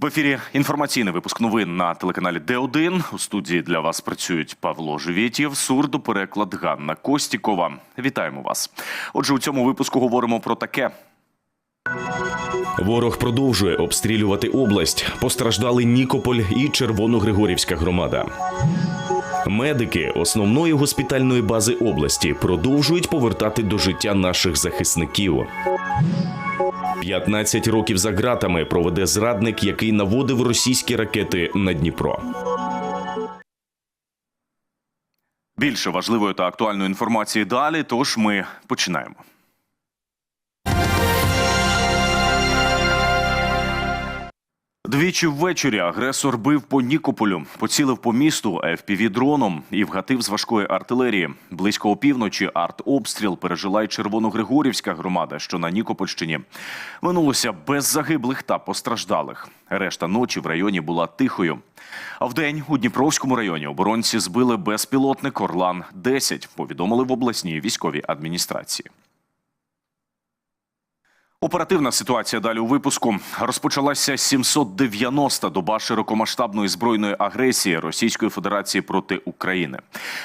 В ефірі інформаційний випуск новин на телеканалі Д1. У студії для вас працюють Павло Живєтєв, сурдопереклад Ганна Костікова. Вітаємо вас. Отже, у цьому випуску говоримо про таке. Ворог продовжує обстрілювати область. Постраждали Нікополь і Червоногригорівська громада. Медики основної госпітальної бази області продовжують повертати до життя наших захисників. 15 років за ґратами проведе зрадник, який наводив російські ракети на Дніпро. Більше важливої та актуальної інформації далі. Тож ми починаємо. Двічі ввечері агресор бив по Нікополю, поцілив по місту FPV-дроном і вгатив з важкої артилерії. Близько опівночі артобстріл пережила й Червоногригорівська громада, що на Нікопольщині. Минулося без загиблих та постраждалих. Решта ночі в районі була тихою. А вдень у Дніпровському районі оборонці збили безпілотник Орлан 10 повідомили в обласній військовій адміністрації. Оперативна ситуація далі у випуску розпочалася 790-та доба широкомасштабної збройної агресії Російської Федерації проти України.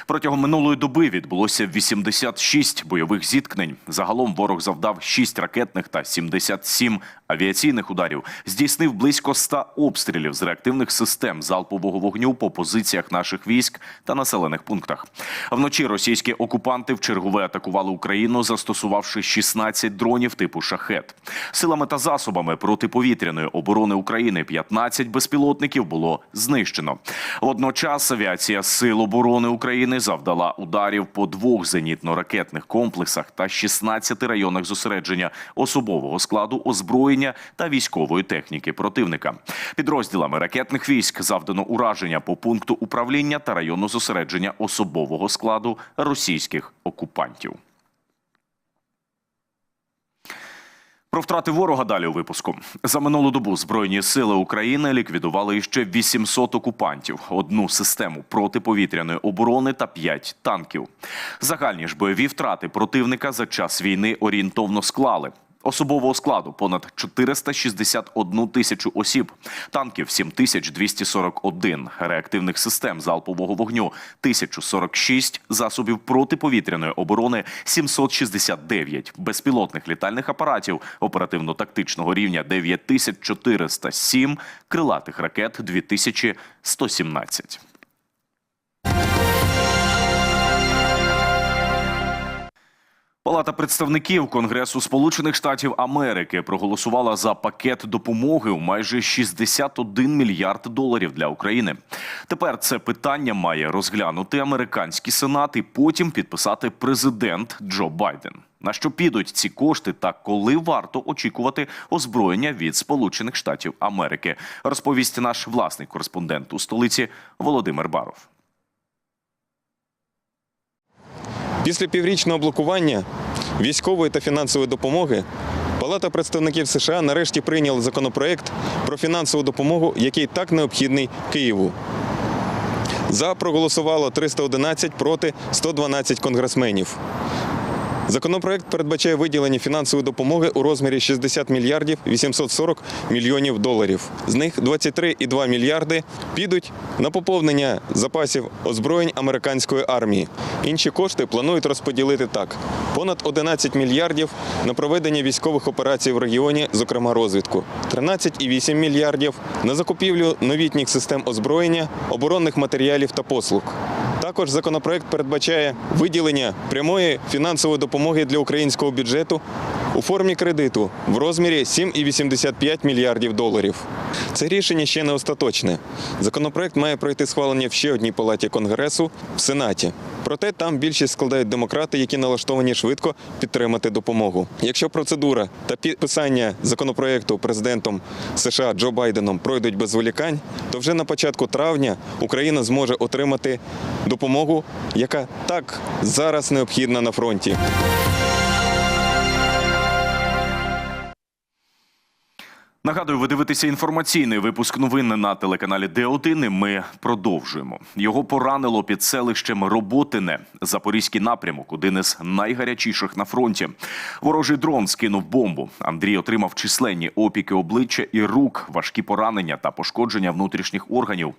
Протягом минулої доби відбулося 86 бойових зіткнень. Загалом ворог завдав 6 ракетних та 77 авіаційних ударів. Здійснив близько 100 обстрілів з реактивних систем залпового вогню по позиціях наших військ та населених пунктах. Вночі російські окупанти вчергове атакували Україну, застосувавши 16 дронів типу шахет. Силами та засобами протиповітряної оборони України 15 безпілотників було знищено. Водночас авіація Сил оборони України завдала ударів по двох зенітно-ракетних комплексах та 16 районах зосередження особового складу озброєння та військової техніки противника. Підрозділами ракетних військ завдано ураження по пункту управління та району зосередження особового складу російських окупантів. Про втрати ворога далі у випуску за минулу добу збройні сили України ліквідували ще 800 окупантів, одну систему протиповітряної оборони та 5 танків. Загальні ж бойові втрати противника за час війни орієнтовно склали. Особового складу понад 461 тисячу осіб, танків 7241, реактивних систем залпового вогню 1046, засобів протиповітряної оборони 769, безпілотних літальних апаратів оперативно-тактичного рівня 9407, крилатих ракет 2117. Палата представників Конгресу Сполучених Штатів Америки проголосувала за пакет допомоги у майже 61 мільярд доларів для України. Тепер це питання має розглянути американський сенат і потім підписати президент Джо Байден. На що підуть ці кошти та коли варто очікувати озброєння від Сполучених Штатів Америки, розповість наш власний кореспондент у столиці Володимир Баров. Після піврічного блокування військової та фінансової допомоги Палата представників США нарешті прийняла законопроект про фінансову допомогу, який так необхідний Києву. За проголосувало 311 проти 112 конгресменів. Законопроект передбачає виділення фінансової допомоги у розмірі 60 мільярдів 840 мільйонів доларів. З них 23,2 мільярди підуть на поповнення запасів озброєнь американської армії. Інші кошти планують розподілити так: понад 11 мільярдів на проведення військових операцій в регіоні, зокрема розвідку, 13,8 мільярдів на закупівлю новітніх систем озброєння, оборонних матеріалів та послуг. Також законопроект передбачає виділення прямої фінансової допомоги для українського бюджету у формі кредиту в розмірі 7,85 мільярдів доларів. Це рішення ще не остаточне. Законопроект має пройти схвалення в ще одній палаті Конгресу в Сенаті. Проте там більшість складають демократи, які налаштовані швидко підтримати допомогу. Якщо процедура та підписання законопроекту президентом США Джо Байденом пройдуть без зволікань, то вже на початку травня Україна зможе отримати допомогу, яка так зараз необхідна на фронті. Нагадую, ви дивитеся інформаційний випуск новин на телеканалі Д1. і Ми продовжуємо. Його поранило під селищем Роботине. Запорізький напрямок, один із найгарячіших на фронті. Ворожий дрон скинув бомбу. Андрій отримав численні опіки обличчя і рук, важкі поранення та пошкодження внутрішніх органів.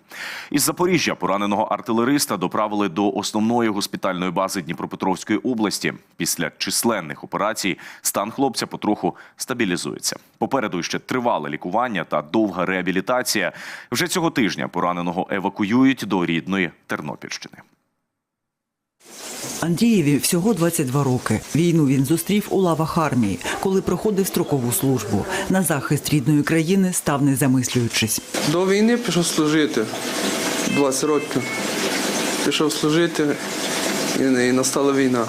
Із Запоріжжя пораненого артилериста доправили до основної госпітальної бази Дніпропетровської області. Після численних операцій стан хлопця потроху стабілізується. Попереду ще тривале лікування та довга реабілітація. Вже цього тижня пораненого евакуюють до рідної Тернопільщини. Андрієві всього 22 роки. Війну він зустрів у лавах армії, коли проходив строкову службу. На захист рідної країни став не замислюючись. До війни пішов служити 20 років. Пішов служити і, і настала війна.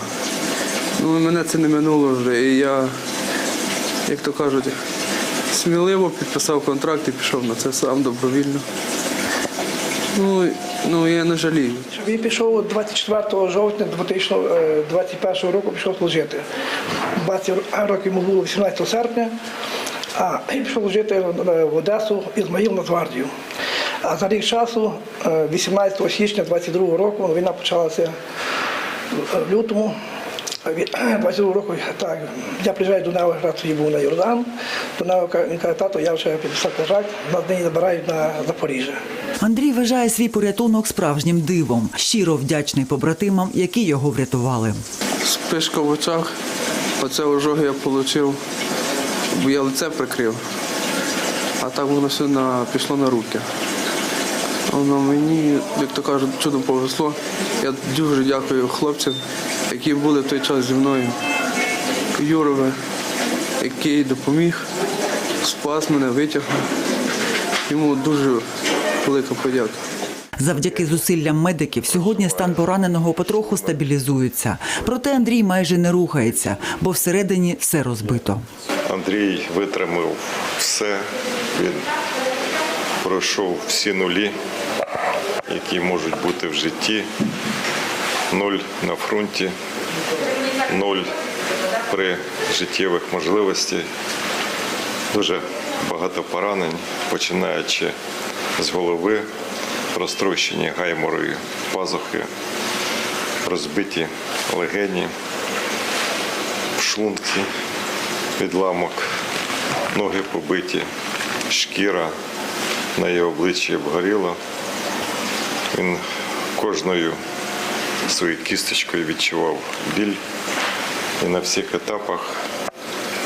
Ну, мене це не минуло вже. І я, як то кажуть, сміливо підписав контракт і пішов на це сам добровільно. Ну, ну я не жалію. Він пішов 24 жовтня 2021 року пішов служити. 20 років йому було 18 серпня, а він пішов служити в Одесу Ізмаїл Нацгвардію. А за рік часу, е, 18 січня 22 року, війна почалася в лютому. Від 22 року так, я приїжджаю до Нева, якраз тоді був на Йордан. До Нева він каже, тато, я вже підписав контракт, нас нині забирають на Запоріжжя. Андрій вважає свій порятунок справжнім дивом, щиро вдячний побратимам, які його врятували. Спишка в очах, оце ожоги я отримав, бо я лице прикрив, а так воно все на, пішло на руки. Воно мені, як то кажуть, чудом повезло. Я дуже дякую хлопцям, які були в той час зі мною. Юрове, який допоміг, спас мене, витягнув. Йому дуже велика подяка. Завдяки зусиллям медиків сьогодні стан пораненого потроху стабілізується. Проте Андрій майже не рухається, бо всередині все розбито. Андрій витримав все. Він пройшов всі нулі, які можуть бути в житті. Нуль на фронті, нуль при життєвих можливостях. Дуже багато поранень, починаючи з голови, розтрощені гайморові пазухи, розбиті легені, шлунки, відламок, ноги побиті, шкіра на її обличчі обгоріла. Він кожною своєю кісточкою відчував біль і на всіх етапах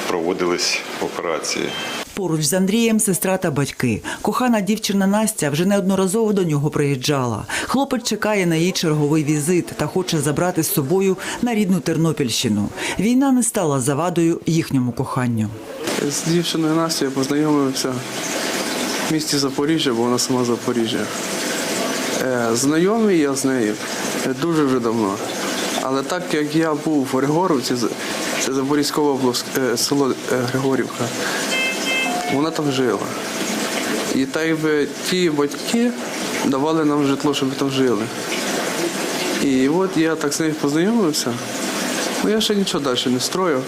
проводились операції. Поруч з Андрієм сестра та батьки. Кохана дівчина Настя вже неодноразово до нього приїжджала. Хлопець чекає на її черговий візит та хоче забрати з собою на рідну Тернопільщину. Війна не стала завадою їхньому коханню. З дівчиною Настю я познайомився в місті Запоріжжя, бо вона сама Запоріжжя. Е, Знайомий я з нею е, дуже вже давно. Але так як я був в Григоровці, з- це Запорізька область, е, село Григорівка, вона там жила. І так якби ті батьки давали нам житло, щоб ми там жили. І от я так з нею познайомився. Ну я ще нічого далі не строїв,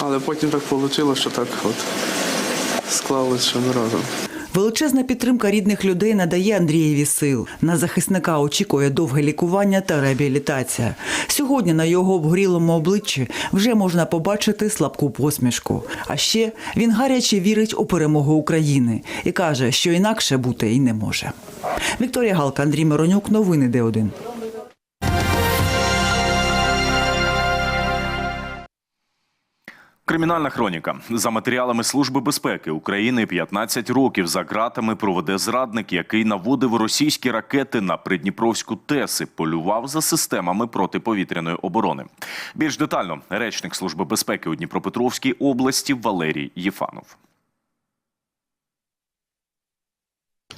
але потім так вийшло, що так от склалось, що ми разом. Величезна підтримка рідних людей надає Андрієві сил. На захисника очікує довге лікування та реабілітація. Сьогодні на його обгорілому обличчі вже можна побачити слабку посмішку. А ще він гаряче вірить у перемогу України і каже, що інакше бути і не може. Вікторія Галка, Андрій Миронюк, новини Д1. Кримінальна хроніка за матеріалами Служби безпеки України 15 років за ґратами проведе зрадник, який наводив російські ракети на Придніпровську ТЕС і полював за системами протиповітряної оборони. Більш детально речник Служби безпеки у Дніпропетровській області Валерій Єфанов.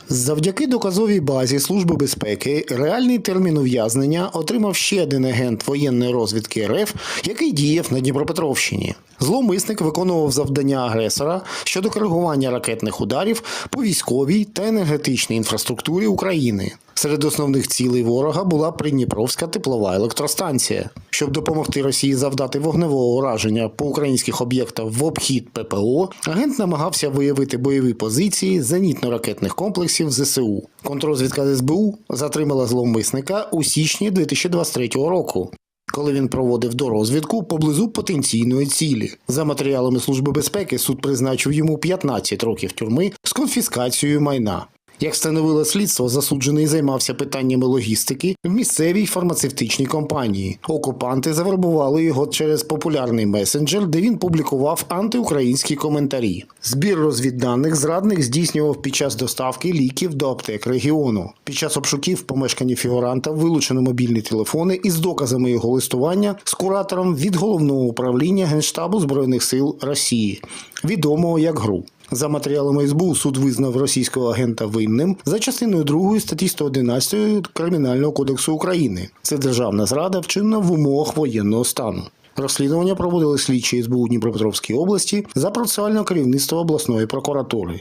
Завдяки доказовій базі Служби безпеки реальний термін ув'язнення отримав ще один агент воєнної розвідки РФ, який діяв на Дніпропетровщині. Зловмисник виконував завдання агресора щодо коригування ракетних ударів по військовій та енергетичній інфраструктурі України. Серед основних цілей ворога була Придніпровська теплова електростанція. Щоб допомогти Росії завдати вогневого ураження по українських об'єктах в обхід ППО, агент намагався виявити бойові позиції зенітно-ракетних комплексів ЗСУ. Контррозвідка СБУ затримала зловмисника у січні 2023 року. Коли він проводив дорозвідку поблизу потенційної цілі. За матеріалами Служби безпеки суд призначив йому 15 років тюрми з конфіскацією майна. Як встановило слідство, засуджений займався питаннями логістики в місцевій фармацевтичній компанії. Окупанти завербували його через популярний месенджер, де він публікував антиукраїнські коментарі. Збір розвідданих зрадник здійснював під час доставки ліків до аптек регіону. Під час обшуків в помешканні фігуранта вилучено мобільні телефони із доказами його листування з куратором від головного управління Генштабу збройних сил Росії, відомого як ГРУ. За матеріалами СБУ суд визнав російського агента винним за частиною 2 статті 111 Кримінального кодексу України. Це державна зрада, вчинена в умовах воєнного стану. Розслідування проводили слідчі СБУ Дніпропетровській області за процесуального керівництва обласної прокуратури.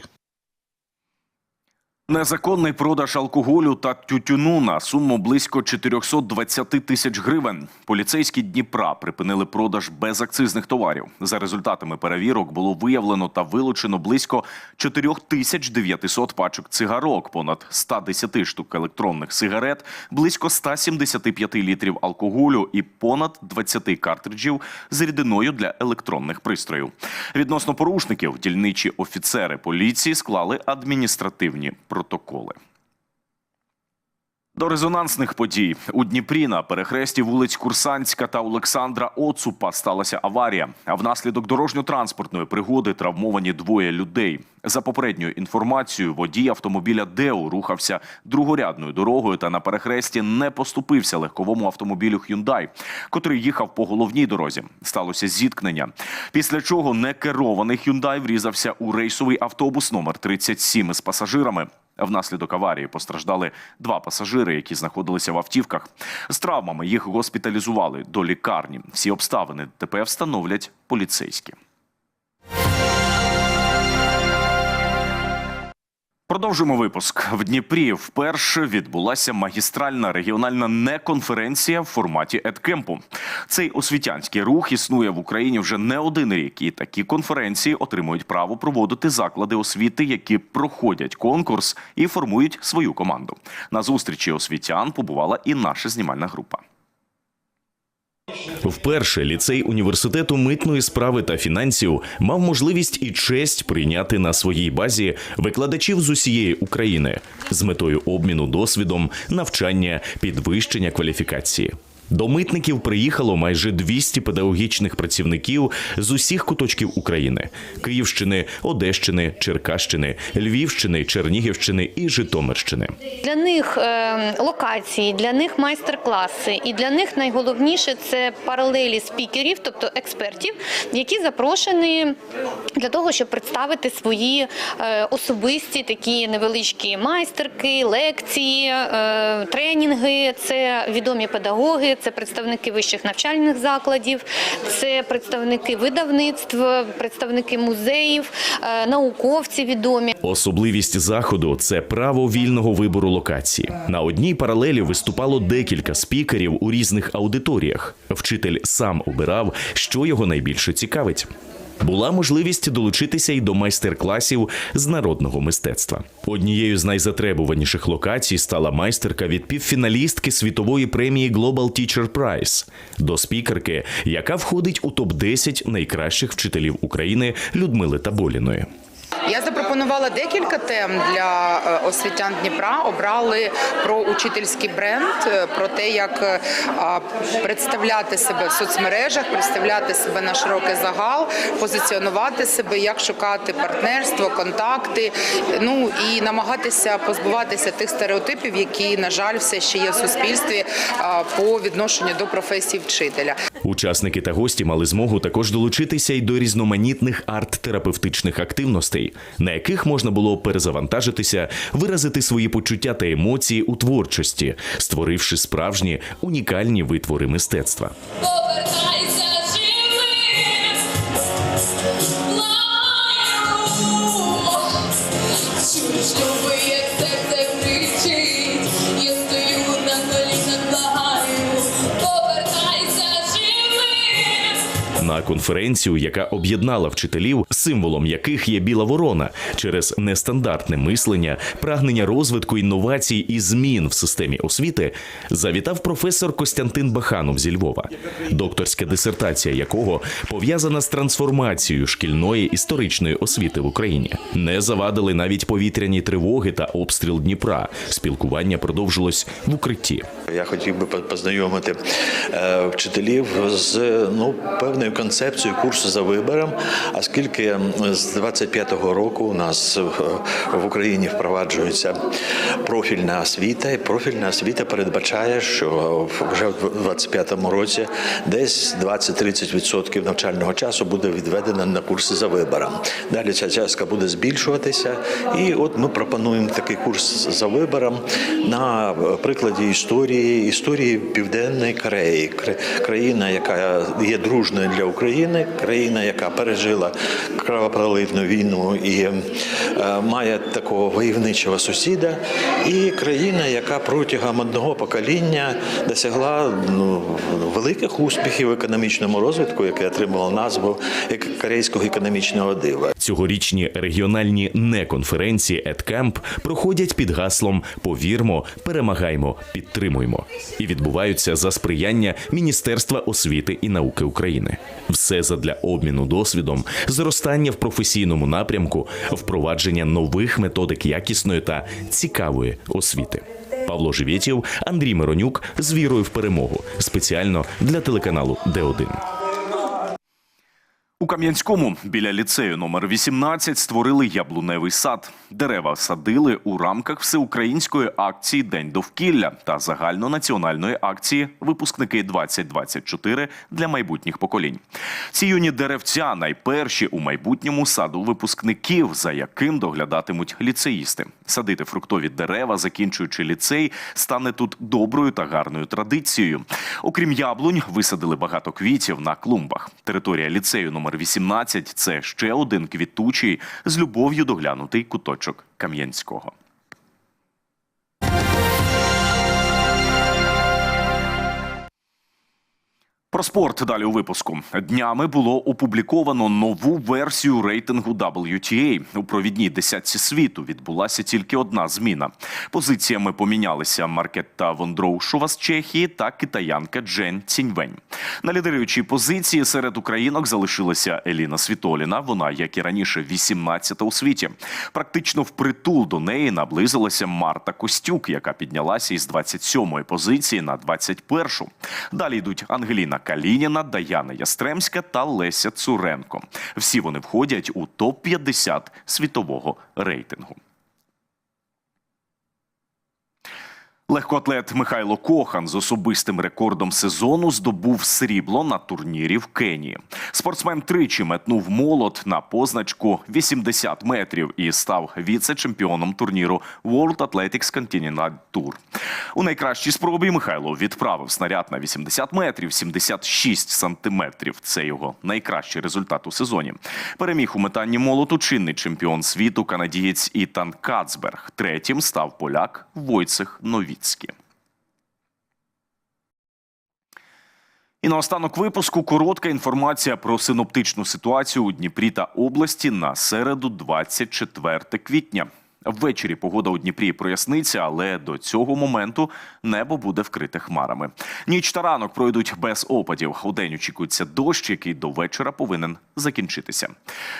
Незаконний продаж алкоголю та тютюну на суму близько 420 тисяч гривень. Поліцейські Дніпра припинили продаж безакцизних товарів. За результатами перевірок було виявлено та вилучено близько 4900 пачок цигарок, понад 110 штук електронних сигарет, близько 175 літрів алкоголю і понад 20 картриджів з рідиною для електронних пристроїв. Відносно порушників дільничі офіцери поліції склали адміністративні протоколи. До резонансних подій у Дніпрі на перехресті вулиць Курсанська та Олександра Оцупа сталася аварія. А внаслідок дорожньо-транспортної пригоди травмовані двоє людей. За попередньою інформацією, водій автомобіля Деу рухався другорядною дорогою та на перехресті не поступився легковому автомобілю Hyundai, котрий їхав по головній дорозі. Сталося зіткнення. Після чого некерований Hyundai врізався у рейсовий автобус номер 37 із пасажирами. Внаслідок аварії постраждали два пасажири, які знаходилися в автівках. З травмами їх госпіталізували до лікарні. Всі обставини ДТП встановлять поліцейські. Продовжуємо випуск. В Дніпрі вперше відбулася магістральна регіональна неконференція в форматі Едкемпу. Цей освітянський рух існує в Україні вже не один рік, і такі конференції отримують право проводити заклади освіти, які проходять конкурс і формують свою команду. На зустрічі освітян побувала і наша знімальна група. Вперше ліцей університету митної справи та фінансів мав можливість і честь прийняти на своїй базі викладачів з усієї України з метою обміну досвідом, навчання, підвищення кваліфікації. До митників приїхало майже 200 педагогічних працівників з усіх куточків України: Київщини, Одещини, Черкащини, Львівщини, Чернігівщини і Житомирщини. Для них е, локації, для них майстер-класи, і для них найголовніше це паралелі спікерів, тобто експертів, які запрошені для того, щоб представити свої е, особисті такі невеличкі майстерки, лекції, е, тренінги. Це відомі педагоги, це представники вищих навчальних закладів, це представники видавництв, представники музеїв, е, науковці відомі. Особливість заходу це право вільного вибору локації. На одній паралелі виступало декілька спікерів у різних аудиторіях. Вчитель сам обирав, що його найбільше цікавить. Була можливість долучитися й до майстер-класів з народного мистецтва. Однією з найзатребуваніших локацій стала майстерка від півфіналістки світової премії Global Teacher Prize до спікерки, яка входить у топ 10 найкращих вчителів України Людмили Таболіної. Я запропонувала декілька тем для е, освітян Дніпра. Обрали про учительський бренд, е, про те, як е, представляти себе в соцмережах, представляти себе на широкий загал, позиціонувати себе, як шукати партнерство, контакти. Ну і намагатися позбуватися тих стереотипів, які на жаль все ще є в суспільстві по відношенню до професії вчителя. Учасники та гості мали змогу також долучитися й до різноманітних арт-терапевтичних активностей, на яких можна було перезавантажитися, виразити свої почуття та емоції у творчості, створивши справжні унікальні витвори мистецтва. Повертайся На конференцію, яка об'єднала вчителів, символом яких є біла ворона, через нестандартне мислення, прагнення розвитку інновацій і змін в системі освіти, завітав професор Костянтин Баханов зі Львова, докторська дисертація якого пов'язана з трансформацією шкільної історичної освіти в Україні. Не завадили навіть повітряні тривоги та обстріл Дніпра. Спілкування продовжилось в укритті. Я хотів би познайомити е, вчителів з ну певною концепцією курсу за вибором, оскільки з 25-го року у нас в- Україні впроваджується профільна освіта, і профільна освіта передбачає, що вже в 25-му році десь 20-30% навчального часу буде відведено на курси за вибором. Далі ця частка буде збільшуватися, і от ми пропонуємо такий курс за вибором на прикладі історії, історії Південної Кореї, Кра- країна, яка є дружною для України, країна, яка пережила кровопролитну війну і е, має такого войовничого сусіда, і країна, яка протягом одного покоління досягла ну, великих успіхів в економічному розвитку, яке отримало назву корейського економічного дива. Цьогорічні регіональні неконференції «Едкамп» проходять під гаслом Повірмо, перемагаймо, підтримуємо і відбуваються за сприяння Міністерства освіти і науки України. Все задля обміну досвідом, зростання в професійному напрямку, впровадження нових методик якісної та цікавої освіти. Павло Живєтєв, Андрій Миронюк з вірою в перемогу спеціально для телеканалу Д1. У Кам'янському біля ліцею номер 18 створили яблуневий сад. Дерева садили у рамках всеукраїнської акції День довкілля та загальнонаціональної акції Випускники 2024 для майбутніх поколінь. Ці юні деревця найперші у майбутньому саду випускників, за яким доглядатимуть ліцеїсти. Садити фруктові дерева, закінчуючи ліцей, стане тут доброю та гарною традицією. Окрім яблунь, висадили багато квітів на клумбах. Територія ліцею номер 18 – це ще один квітучий з любов'ю доглянутий куточок Кам'янського. Про спорт далі у випуску. Днями було опубліковано нову версію рейтингу WTA. У провідній десятці світу відбулася тільки одна зміна. Позиціями помінялися Маркетта Вондроушова з Чехії та китаянка Джен Ціньвень. На лідируючій позиції серед українок залишилася Еліна Світоліна. Вона, як і раніше, 18-та у світі. Практично впритул до неї наблизилася Марта Костюк, яка піднялася із 27-ї позиції на 21-шу. Далі йдуть Ангеліна Калініна, Даяна Ястремська та Леся Цуренко. Всі вони входять у топ-50 світового рейтингу. Легкоатлет Михайло Кохан з особистим рекордом сезону здобув срібло на турнірі в Кенії. Спортсмен тричі метнув молот на позначку 80 метрів і став віце-чемпіоном турніру World Athletics Continental Tour. У найкращій спробі Михайло відправив снаряд на 80 метрів 76 сантиметрів. Це його найкращий результат у сезоні. Переміг у метанні молоту чинний чемпіон світу канадієць Ітан Кацберг. Третім став поляк Войцех Новіцький. І наостанок випуску коротка інформація про синоптичну ситуацію у Дніпрі та області на середу, 24 квітня. Ввечері погода у Дніпрі проясниться, але до цього моменту небо буде вкрите хмарами. Ніч та ранок пройдуть без опадів. У день очікується дощ, який до вечора повинен закінчитися.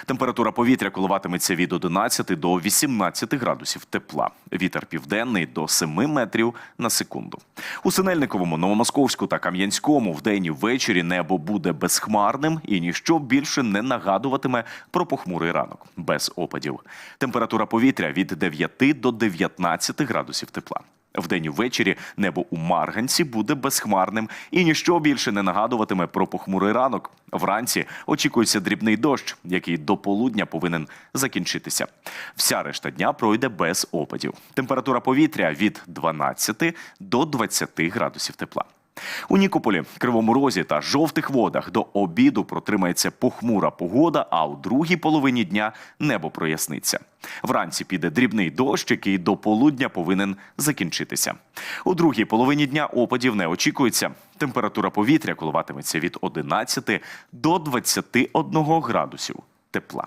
Температура повітря коливатиметься від 11 до 18 градусів тепла. Вітер південний до 7 метрів на секунду. У Синельниковому, Новомосковську та Кам'янському вдень і ввечері небо буде безхмарним і ніщо більше не нагадуватиме про похмурий ранок без опадів. Температура повітря від 9 до 19 градусів тепла. Вдень і ввечері небо у Марганці буде безхмарним і ніщо більше не нагадуватиме про похмурий ранок. Вранці очікується дрібний дощ, який до полудня повинен закінчитися. Вся решта дня пройде без опадів. Температура повітря від 12 до 20 градусів тепла. У Нікополі, Кривому Розі та жовтих водах до обіду протримається похмура погода, а у другій половині дня небо проясниться. Вранці піде дрібний дощ, який до полудня повинен закінчитися. У другій половині дня опадів не очікується. Температура повітря коливатиметься від 11 до 21 градусів тепла.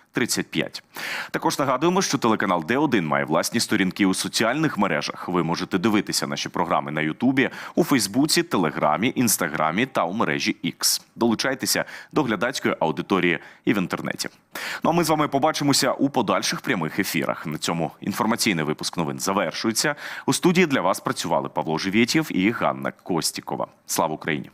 35. Також нагадуємо, що телеканал Д1 має власні сторінки у соціальних мережах. Ви можете дивитися наші програми на Ютубі, у Фейсбуці, Телеграмі, Інстаграмі та у мережі X. Долучайтеся до глядацької аудиторії і в інтернеті. Ну а ми з вами побачимося у подальших прямих ефірах. На цьому інформаційний випуск новин завершується. У студії для вас працювали Павло Живєтєв і Ганна Костікова. Слава Україні!